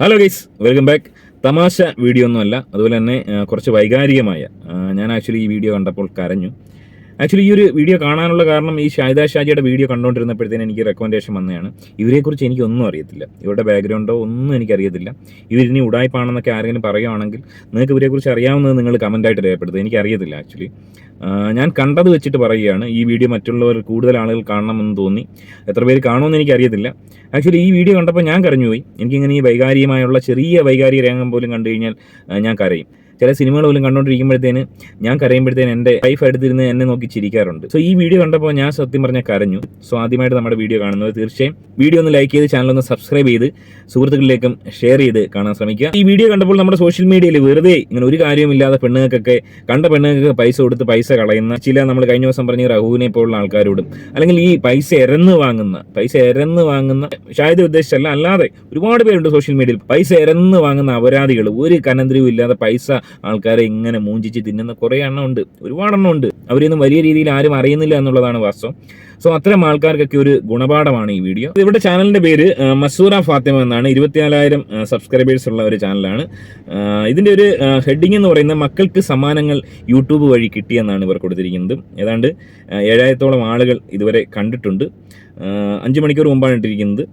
Hello guys welcome back തമാശ video ഒന്നുമല്ല അതുപോലെ തന്നെ കുറച്ച് വൈകാരികമായ ഞാൻ ആക്ച്വലി ഈ വീഡിയോ കണ്ടപ്പോൾ കരഞ്ഞു. ആക്ച്വലി ഈ ഒരു വീഡിയോ കാണാനുള്ള കാരണം ഈ ഷാഹിദ ഷാജിയുടെ വീഡിയോ കണ്ടുകൊണ്ടിരുന്നപ്പോഴത്തേന് എനിക്ക് റെക്കമെൻഡേഷൻ വന്നതാണ്. ഇവരെക്കുറിച്ച് എനിക്കൊന്നും അറിയത്തില്ല. ഇവരുടെ ബാക്ക്ഗ്രൗണ്ടോ ഒന്നും എനിക്കറിയത്തില്ല. ഇവരിനി ഉടായ്പാണെന്നൊക്കെ ആരെങ്കിലും പറയുകയാണെങ്കിൽ നിങ്ങൾക്ക് ഇവരെക്കുറിച്ച് അറിയാവുന്നത് നിങ്ങൾ കമന്റായിട്ട് രേഖപ്പെടുത്തുക. എനിക്കറിയത്തില്ല ആക്ച്വലി ഞാൻ കണ്ടത് വെച്ചിട്ട് പറയുകയാണ്. ഈ വീഡിയോ മറ്റുള്ളവർ കൂടുതൽ ആളുകൾ കാണണമെന്ന് തോന്നി. എത്ര പേര് കാണുമെന്ന് എനിക്കറിയത്തില്ല. ആക്ച്വലി ഈ വീഡിയോ കണ്ടപ്പോൾ ഞാൻ കരഞ്ഞുപോയി. എനിക്കിങ്ങനെ ഈ വൈകാരികമായുള്ള ചെറിയ വൈകാരിക രംഗം പോലും കണ്ടു കഴിഞ്ഞാൽ ഞാൻ കരയും. ചില സിനിമകൾ പോലും കണ്ടുകൊണ്ടിരിക്കുമ്പോഴത്തേന് ഞാൻ കരയുമ്പോഴത്തേന് എന്റെ വൈഫ് അടുത്തിരുന്ന് എന്നെ നോക്കി ചിരിക്കാറുണ്ട്. സോ ഈ വീഡിയോ കണ്ടപ്പോൾ ഞാൻ സത്യം പറഞ്ഞാൽ കരഞ്ഞു. സോ ആദ്യമായിട്ട് നമ്മുടെ വീഡിയോ കാണുന്നത് തീർച്ചയായും വീഡിയോ ഒന്ന് ലൈക്ക് ചെയ്ത് ചാനൽ ഒന്ന് സബ്സ്ക്രൈബ് ചെയ്ത് സുഹൃത്തുക്കളിലേക്കും ഷെയർ ചെയ്ത് കാണാൻ ശ്രമിക്കുക. ഈ വീഡിയോ കണ്ടപ്പോൾ നമ്മുടെ സോഷ്യൽ മീഡിയയിൽ വെറുതെ ഇങ്ങനെ ഒരു കാര്യമില്ലാതെ പെണ്ണുങ്ങൾക്കൊക്കെ കണ്ട പെണ്ണുങ്ങൾക്ക് പൈസ കൊടുത്ത് പൈസ കളയുന്ന ചില നമ്മൾ കഴിഞ്ഞ ദിവസം പറഞ്ഞ റഹുവിനെ പോലുള്ള ആൾക്കാരോടും അല്ലെങ്കിൽ ഈ പൈസ എരന്ന് വാങ്ങുന്ന പൈസ എരന്ന് വാങ്ങുന്ന ഷായത് ഉദ്ദേശിച്ചല്ല അല്ലാതെ ഒരുപാട് പേരുണ്ട് സോഷ്യൽ മീഡിയയിൽ പൈസ എരന്ന് വാങ്ങുന്ന അപരാധികൾ ഒരു കനന്തിരിവും ഇല്ലാതെ പൈസ ആൾക്കാരെ ഇങ്ങനെ മൂഞ്ചിച്ച് തിന്നുന്ന കുറേ എണ്ണം ഉണ്ട്. ഒരുപാട് എണ്ണം ഉണ്ട്. അവരൊന്നും വലിയ രീതിയിൽ ആരും അറിയുന്നില്ല എന്നുള്ളതാണ് വാസ്തവം. സോ അത്തരം ആൾക്കാർക്കൊക്കെ ഒരു ഗുണപാഠമാണ് ഈ വീഡിയോ. ഇവിടെ ചാനലിന്റെ പേര് മസൂറ ഫാത്തിമ എന്നാണ്. ഇരുപത്തിനാലായിരം സബ്സ്ക്രൈബേഴ്സ് ഉള്ള ഒരു ചാനലാണ്. ഇതിന്റെ ഒരു ഹെഡിങ് എന്ന് പറയുന്നത് മക്കൾക്ക് സമ്മാനങ്ങൾ യൂട്യൂബ് വഴി കിട്ടിയെന്നാണ് ഇവർ കൊടുത്തിരിക്കുന്നത്. ഏതാണ്ട് ഏഴായിരത്തോളം ആളുകൾ ഇതുവരെ കണ്ടിട്ടുണ്ട്. അഞ്ച് മണിക്കൂർ മുമ്പാണ് ഇട്ടിരിക്കുന്നത്.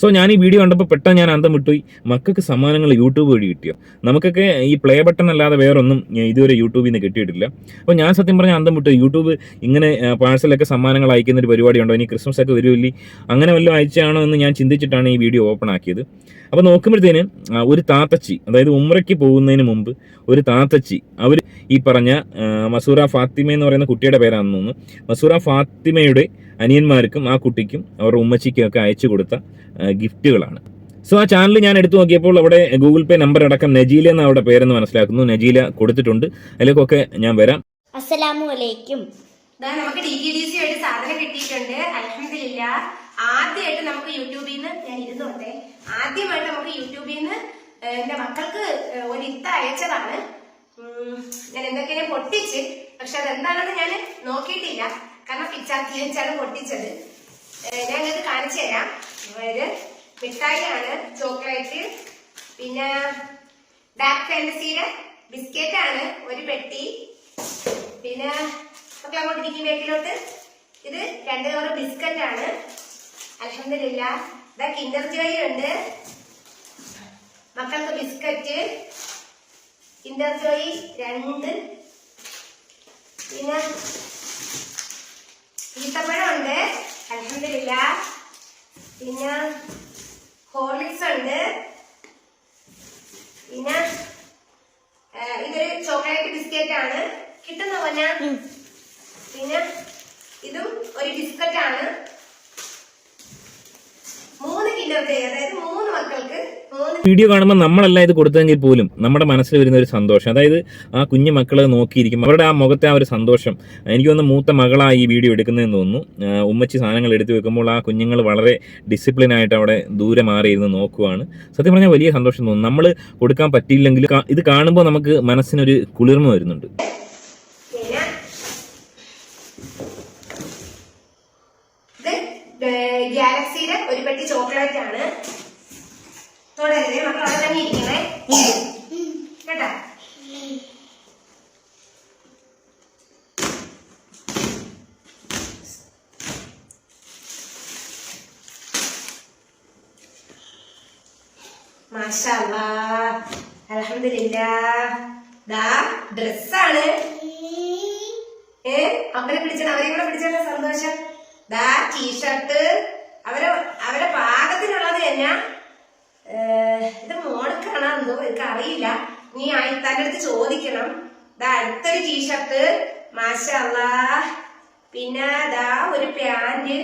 സോ ഞാൻ ഈ വീഡിയോ കണ്ടപ്പോൾ പെട്ടെന്ന് ഞാൻ അന്തം വിട്ടുപോയി. മക്കൾക്ക് സമ്മാനങ്ങൾ യൂട്യൂബ് വഴി കിട്ടിയോ? നമുക്കൊക്കെ ഈ പ്ലേ ബട്ടൺ അല്ലാതെ വേറൊന്നും ഇതുവരെ യൂട്യൂബിൽ നിന്ന് കിട്ടിയിട്ടില്ല. അപ്പോൾ ഞാൻ സത്യം പറഞ്ഞാൽ അന്തം വിട്ടു. യൂട്യൂബ് ഇങ്ങനെ പാഴ്സലൊക്കെ സമ്മാനങ്ങൾ അയക്കുന്ന ഒരു പരിപാടിയുണ്ടോ ഇനി ക്രിസ്മസ് ഒക്കെ വരുമല്ലേ അങ്ങനെ വല്ലതും അയച്ചാണോ എന്ന് ഞാൻ ചിന്തിച്ചിട്ടാണ് ഈ വീഡിയോ ഓപ്പൺ ആക്കിയത്. അപ്പോൾ നോക്കുമ്പോഴത്തേന് ഒരു താത്തച്ചി അതായത് ഉമ്രയ്ക്ക് പോകുന്നതിന് മുമ്പ് ഒരു താത്തച്ചി അവർ ഈ പറഞ്ഞ മസൂറ ഫാത്തിമ എന്ന് പറയുന്ന കുട്ടിയുടെ പേരാണെന്ന് തോന്നുന്നു. മസൂറ ഫാത്തിമയുടെ അനിയന്മാർക്കും ആ കുട്ടിക്കും അവരുടെ ഉമ്മച്ചിക്കും ഒക്കെ അയച്ചു കൊടുത്ത ഗിഫ്റ്റുകളാണ്. സോ ആ ചാനൽ ഞാൻ എടുത്തു നോക്കിയപ്പോൾ അവിടെ ഗൂഗിൾ പേ നമ്പർ അടക്കം നജീല എന്ന അവിടെ പേരെന്ന് മനസ്സിലാക്കുന്നു. നജീല കൊടുത്തിട്ടുണ്ട്. അതിലേക്കൊക്കെ ഞാൻ വരാം. അസ്സലാമു അലൈക്കും. ദാ നമുക്ക് ഡി ടി ഡി സി ആയിട്ട് സാധനം കിട്ടിയിട്ടുണ്ട്. അലഹമില്ല ആദ്യമായിട്ട് നമുക്ക് യൂട്യൂബിൽ നിന്ന് ഞാൻ ഇരുന്നോട്ടെ ആദ്യമായിട്ട് നമുക്ക് യൂട്യൂബിൽ നിന്ന് എന്റെ മക്കൾക്ക് ഒരു ഇത്ത അയച്ചതാണ്. ഞാൻ എന്തൊക്കെയാണ് പൊട്ടിച്ച് പക്ഷെ അതെന്താണെന്ന് ഞാൻ നോക്കിയിട്ടില്ല. കാരണം പിച്ചാത്തി വെച്ചാണ് പൊട്ടിച്ചത്. ഞാൻ ഇത് കാണിച്ചു തരാം. അതായത് മിഠായിയാണ് ചോക്ലേറ്റ് പിന്നെ ഡാർക്ക് ഫാന്റസിയുടെ ബിസ്ക്കറ്റ് ആണ് ഒരു പെട്ടി. പിന്നെ മക്കൾ അങ്ങോട്ട് ഇരിക്കും ഇത് രണ്ട് കവർ ബിസ്ക്കറ്റ് ആണ്. അലഹമില്ല ഇതാ കിൻഡർ ജോയ് ഉണ്ട്. മക്കൾക്ക് ബിസ്ക്കറ്റ് കിൻഡർ ജോയ് രണ്ട്. പിന്നെ അലഹമില്ല പിന്നെ ഹോർലിക്സ് ഉണ്ട്. പിന്നെ ഇതൊരു ചോക്ലേറ്റ് ബിസ്ക്കറ്റ് ആണ്. കിട്ടുന്ന പോലെ പിന്നെ ഇതും ഒരു ബിസ്ക്കറ്റ് ആണ്. മൂന്ന് കിലോ അതായത് മക്കൾക്ക് വീഡിയോ കാണുമ്പോൾ നമ്മളല്ല ഇത് കൊടുത്തതെങ്കിൽ പോലും നമ്മുടെ മനസ്സിൽ വരുന്ന ഒരു സന്തോഷം. അതായത് ആ കുഞ്ഞു മക്കൾ നോക്കിയിരിക്കും അവരുടെ ആ മുഖത്തെ ആ ഒരു സന്തോഷം എനിക്ക് തോന്നുന്നു മൂത്ത മകളാണ് ഈ വീഡിയോ എടുക്കുന്നതെന്ന് തോന്നുന്നു. ഉമ്മച്ചി സാധനങ്ങൾ എടുത്തു വെക്കുമ്പോൾ ആ കുഞ്ഞുങ്ങൾ വളരെ ഡിസിപ്ലിൻ ആയിട്ട് അവിടെ ദൂരെ മാറിയിരുന്ന് നോക്കുവാണ്. സത്യം പറഞ്ഞാൽ വലിയ സന്തോഷം തോന്നുന്നു. നമ്മൾ കൊടുക്കാൻ പറ്റിയില്ലെങ്കിൽ ഇത് കാണുമ്പോൾ നമുക്ക് മനസ്സിനൊരു കുളിർമ വരുന്നുണ്ട്. ഗാലക്സിയുടെ ഒരു പെട്ടി ചോക്ലേറ്റ് ആണ് തുടരുത് മക്കൾ അവിടെ തന്നെ ഇരിക്കണേ? കേട്ടാ? ഡ്രസ്സാണ്. ഏ? അവരെ പിടിച്ചത് അവരെ കൂടെ പിടിച്ചത് സന്തോഷം. ദാ ടീഷർട്ട്. അവരെ അവരെ പാകത്തിനുള്ളത് തന്നെ ഏ, ഇത് മോൾക്കാണോ എന്തോ എനിക്ക് അറിയില്ല നീ ആയിത്താന്റെ അടുത്ത് ചോദിക്കണം. ദാ അടുത്തൊരു ടീഷർട്ട് മാഷല്ല. പിന്നെ ദാ ഒരു പാന്റ്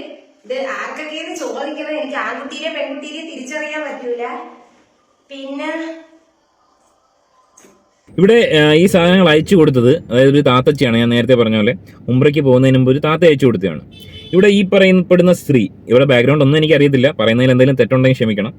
ഇത് ആർക്കൊക്കെയെന്ന് ചോദിക്കണം. എനിക്ക് ആൺകുട്ടീനെ പെൺകുട്ടീനെ തിരിച്ചറിയാൻ പറ്റൂല. പിന്നെ ഇവിടെ ഈ സാധനങ്ങൾ അയച്ചു കൊടുത്തത് അതായത് ഒരു താത്തച്ചിയാണ്. ഞാൻ നേരത്തെ പറഞ്ഞ പോലെ. ഉംബ്രയ്ക്ക് പോകുന്നതിന് മുമ്പ് ഒരു താത്ത അയച്ചു കൊടുത്തതാണ്. ഇവിടെ ഈ പറയപ്പെടുന്ന സ്ത്രീ ഇവിടെ ബാക്ക്ഗ്രൗണ്ട് ഒന്നും എനിക്ക് അറിയത്തില്ല പറയുന്നതിൽ എന്തെങ്കിലും തെറ്റുണ്ടെങ്കിൽ ക്ഷമിക്കണം.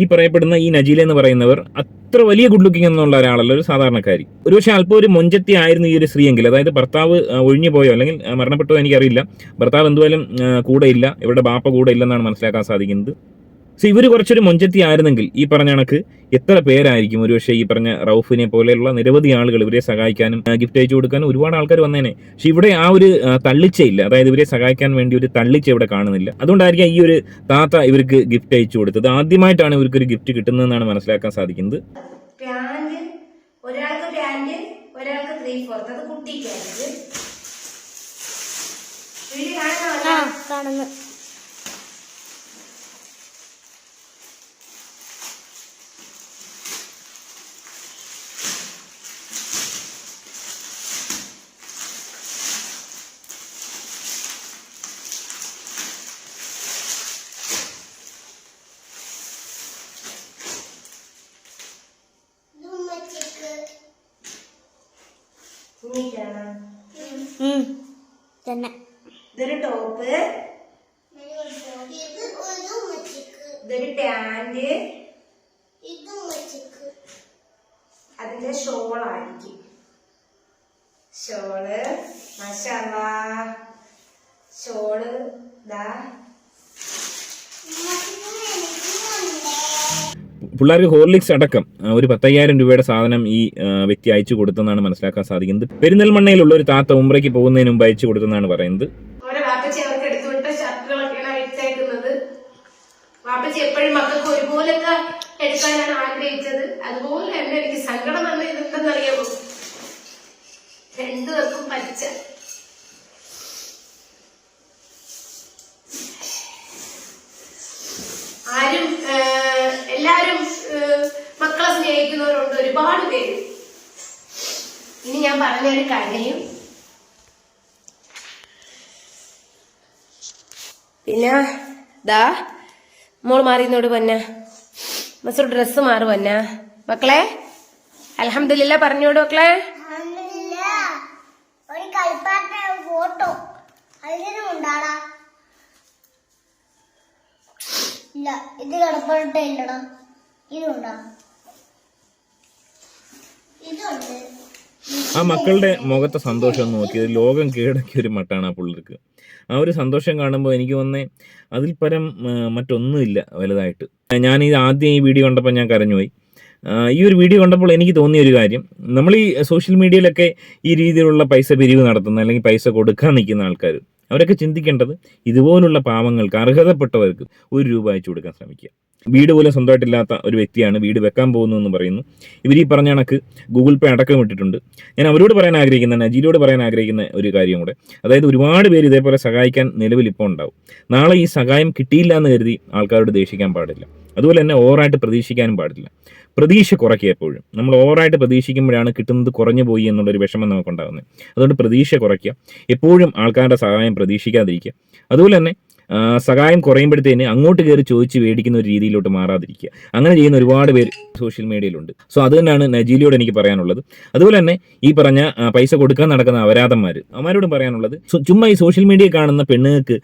ഈ പറയപ്പെടുന്ന ഈ നജീല എന്ന് പറയുന്നവർ അത്ര വലിയ ഗുഡ് ലുക്കിംഗ് എന്നുള്ള ഒരാളല്ല ഒരു സാധാരണക്കാരി. ഒരുപക്ഷെ അല്പം ഒരു മൊഞ്ചത്തി ആയിരുന്നു ഈ ഒരു സ്ത്രീയെങ്കിൽ. അതായത് ഭർത്താവ് ഒഴിഞ്ഞു പോയോ അല്ലെങ്കിൽ മരണപ്പെട്ടോ എനിക്കറിയില്ല. ഭർത്താവ് എന്തുവായാലും കൂടെ ഇല്ല ഇവരുടെ ബാപ്പ കൂടെ ഇല്ലെന്നാണ് മനസ്സിലാക്കാൻ സാധിക്കുന്നത്. സോ ഇവർ കുറച്ചൊരു മൊഞ്ചത്തി ആയിരുന്നെങ്കിൽ ഈ പറഞ്ഞ കണക്ക് എത്ര പേരായിരിക്കും? ഒരുപക്ഷെ ഈ പറഞ്ഞ റൌഫിനെ പോലെയുള്ള നിരവധി ആളുകൾ ഇവരെ സഹായിക്കാനും ഗിഫ്റ്റ് അയച്ചു കൊടുക്കാനും ഒരുപാട് ആൾക്കാർ വന്നേനെ. പക്ഷെ ഇവിടെ ആ ഒരു തള്ളിച്ചയില്ല. അതായത് ഇവരെ സഹായിക്കാൻ വേണ്ടി ഒരു തള്ളിച്ച ഇവിടെ കാണുന്നില്ല. അതുകൊണ്ടായിരിക്കും ഈ ഒരു താത്ത ഇവർക്ക് ഗിഫ്റ്റ് അയച്ചു കൊടുത്തത്. ആദ്യമായിട്ടാണ് ഇവർക്ക് ഒരു ഗിഫ്റ്റ് കിട്ടുന്നതെന്നാണ് മനസ്സിലാക്കാൻ സാധിക്കുന്നത്. ഒരാൾക്ക് ഒരാൾക്ക് ത്രീ ഫോർത്ത് അത് കാണുന്നു. തന്നെ. ഇതൊരു ടോപ്പ് ഇതൊരു ടാൻഡ് അതിന്റെ ഷോളായിരിക്കും ഷോൾ മഷാവാ ഷോൾ ദാ. പിള്ളേർക്ക് ഹോർലിക്സ് അടക്കം ഒരു പത്തയ്യായിരം രൂപയുടെ സാധനം ഈ വ്യക്തി അയച്ചു കൊടുത്തെന്നാണ് മനസ്സിലാക്കാൻ സാധിക്കുന്നത്. പെരിന്തൽമണ്ണയിലുള്ള ഒരു താത്ത ഉംറയ്ക്ക് പോകുന്നതിന് മുമ്പ് അയച്ചു കൊടുത്തെന്നാണ് പറയുന്നത്. വാപ്പച്ചി എപ്പോഴും അതുപോലെ തന്നെ എനിക്ക് സങ്കടം വന്നത് ഇതെന്തെന്നറിയാമോ രണ്ടുപേർക്കും പച്ച ആരും ആ, എല്ലാരും ആ, മക്കളെ സ്നേഹിക്കുന്നവരുണ്ട് ഒരുപാട് പേര്. ഇനി ഞാൻ പറഞ്ഞൊരു കാര്യം. പിന്നെ ദാ മോൾ മാറിയെന്നോട് പന്ന മസൂർ ഡ്രസ്സ് മാറു പന്ന മക്കളെ അലഹമില്ല പറഞ്ഞോട് മക്കളെ. ഫോട്ടോ. ഇല്ല ഇത് കളിപ്പാട്ട ഇല്ലടാ. ആ മക്കളുടെ മുഖത്തെ സന്തോഷം നോക്കിയത് ലോകം കീഴടക്കിയ ഒരു മട്ടാണ് ആ പുള്ളിക്ക്. ആ ഒരു സന്തോഷം കാണുമ്പോൾ എനിക്ക് വന്നേ അതിൽ പരം മറ്റൊന്നുമില്ല വലുതായിട്ട്. ഞാൻ ഇത് ആദ്യം ഈ വീഡിയോ കണ്ടപ്പോൾ ഞാൻ കരഞ്ഞുപോയി. ഈ ഒരു വീഡിയോ കണ്ടപ്പോൾ എനിക്ക് തോന്നിയ ഒരു കാര്യം നമ്മൾ ഈ സോഷ്യൽ മീഡിയയിലൊക്കെ ഈ രീതിയിലുള്ള പൈസ പിരിവ് നടത്തുന്ന അല്ലെങ്കിൽ പൈസ കൊടുക്കാൻ നിൽക്കുന്ന ആൾക്കാർ അവരൊക്കെ ചിന്തിക്കേണ്ടത് ഇതുപോലുള്ള പാവങ്ങൾക്ക് അർഹതപ്പെട്ടവർക്ക് ഒരു രൂപ അയച്ചു കൊടുക്കാൻ ശ്രമിക്കുക. വീട് പോലും സ്വന്തമായിട്ടില്ലാത്ത ഒരു വ്യക്തിയാണ് വീട് വെക്കാൻ പോകുന്നു എന്ന് പറയുന്നു. ഇവർ ഈ പറഞ്ഞ കണക്ക് ഗൂഗിൾ പേ അടക്കം ഇട്ടിട്ടുണ്ട്. ഞാൻ അവരോട് പറയാൻ ആഗ്രഹിക്കുന്ന നജീലോട് പറയാൻ ആഗ്രഹിക്കുന്ന ഒരു കാര്യം കൂടെ. അതായത് ഒരുപാട് പേര് ഇതേപോലെ സഹായിക്കാൻ നിലവിൽ ഇപ്പോൾ ഉണ്ടാവും. നാളെ ഈ സഹായം കിട്ടിയില്ല എന്ന് കരുതി ആൾക്കാരോട് ദേഷിക്കാൻ പാടില്ല. അതുപോലെ തന്നെ ഓവറായിട്ട് പ്രതീക്ഷിക്കാനും പാടില്ല. പ്രതീക്ഷ കുറയ്ക്കുക എപ്പോഴും നമ്മൾ ഓവറായിട്ട് പ്രതീക്ഷിക്കുമ്പോഴാണ് കിട്ടുന്നത് കുറഞ്ഞു പോയി എന്നുള്ളൊരു വിഷമം നമുക്കുണ്ടാകുന്നത്. അതുകൊണ്ട് പ്രതീക്ഷ കുറയ്ക്കുക. എപ്പോഴും ആൾക്കാരുടെ സഹായം പ്രതീക്ഷിക്കാതിരിക്കുക. അതുപോലെ തന്നെ സഹായം കുറയുമ്പോഴത്തേന് അങ്ങോട്ട് കയറി ചോദിച്ച് മേടിക്കുന്ന ഒരു രീതിയിലോട്ട് മാറാതിരിക്കുക. അങ്ങനെ ചെയ്യുന്ന ഒരുപാട് പേര് സോഷ്യൽ മീഡിയയിലുണ്ട്. സോ അത് തന്നെയാണ് നജീലിയോട് എനിക്ക് പറയാനുള്ളത്. അതുപോലെ തന്നെ ഈ പറഞ്ഞ പൈസ കൊടുക്കാൻ നടക്കുന്ന അപരാധന്മാർ അവരോടും പറയാനുള്ളത് ചുമ്മാ ഈ സോഷ്യൽ മീഡിയ കാണുന്ന പെണ്ണുങ്ങൾക്ക്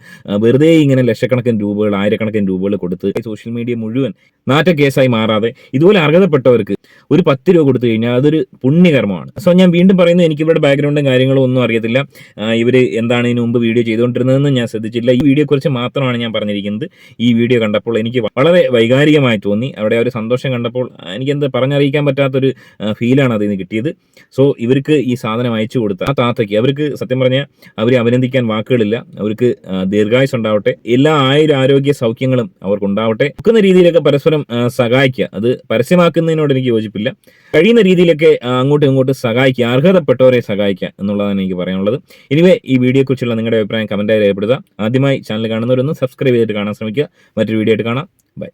വെറുതെ ഇങ്ങനെ ലക്ഷക്കണക്കിന് രൂപകൾ ആയിരക്കണക്കിന് രൂപകൾ കൊടുത്ത് സോഷ്യൽ മീഡിയ മുഴുവൻ നാറ്റ കേസായി മാറാതെ ഇതുപോലെ അർഹതപ്പെട്ടവർക്ക് ഒരു പത്ത് രൂപ കൊടുത്തു കഴിഞ്ഞാൽ അതൊരു പുണ്യകർമ്മമാണ്. സോ ഞാൻ വീണ്ടും പറയുന്നത് എനിക്ക് ഇവരുടെ ബാക്ക്ഗ്രൗണ്ടും കാര്യങ്ങളും ഒന്നും അറിയത്തില്ല. ഇവർ എന്താണ് ഇതിനു മുമ്പ് വീഡിയോ ചെയ്തുകൊണ്ടിരുന്നതെന്ന് ഞാൻ ശ്രദ്ധിച്ചില്ല ഈ വീഡിയോ മാത്രമാണ് ഞാൻ പറഞ്ഞിരിക്കുന്നത്. ഈ വീഡിയോ കണ്ടപ്പോൾ എനിക്ക് വളരെ വൈകാരികമായി തോന്നി. അവിടെ ഒരു സന്തോഷം കണ്ടപ്പോൾ എനിക്ക് എനിക്കെന്ത് പറഞ്ഞറിയിക്കാൻ പറ്റാത്തൊരു ഫീലാണ് അതിൽ നിന്ന് കിട്ടിയത്. സോ ഇവർക്ക് ഈ സാധനം അയച്ചു കൊടുത്ത ആ താത്തയ്ക്ക് അവർക്ക് സത്യം പറഞ്ഞാൽ അവരെ അഭിനന്ദിക്കാൻ വാക്കുകളില്ല. അവർക്ക് ദീർഘായുസ് ഉണ്ടാവട്ടെ. എല്ലാ ആയുര ആരോഗ്യ സൗഖ്യങ്ങളും അവർക്കുണ്ടാവട്ടെ. ഒക്കുന്ന രീതിയിലൊക്കെ പരസ്പരം സഹായിക്കുക. അത് പരസ്യമാക്കുന്നതിനോട് എനിക്ക് യോജിപ്പില്ല. കഴിയുന്ന രീതിയിലൊക്കെ അങ്ങോട്ടും ഇങ്ങോട്ടും സഹായിക്കുക. അർഹതപ്പെട്ടവരെ സഹായിക്കുക എന്നുള്ളതാണ് എനിക്ക് പറയാനുള്ളത്. ഇനിവേ ഈ വീഡിയോയെക്കുറിച്ചുള്ള നിങ്ങളുടെ അഭിപ്രായം കമന്റായി രേഖപ്പെടുത്തുക. ആദ്യമായി ചാനൽ കാണുന്നവരൊന്ന് സബ്സ്ക്രൈബ് ചെയ്തിട്ട് കാണാൻ ശ്രമിക്കുക. മറ്റൊരു വീഡിയോ ആയിട്ട് കാണാം. ബൈ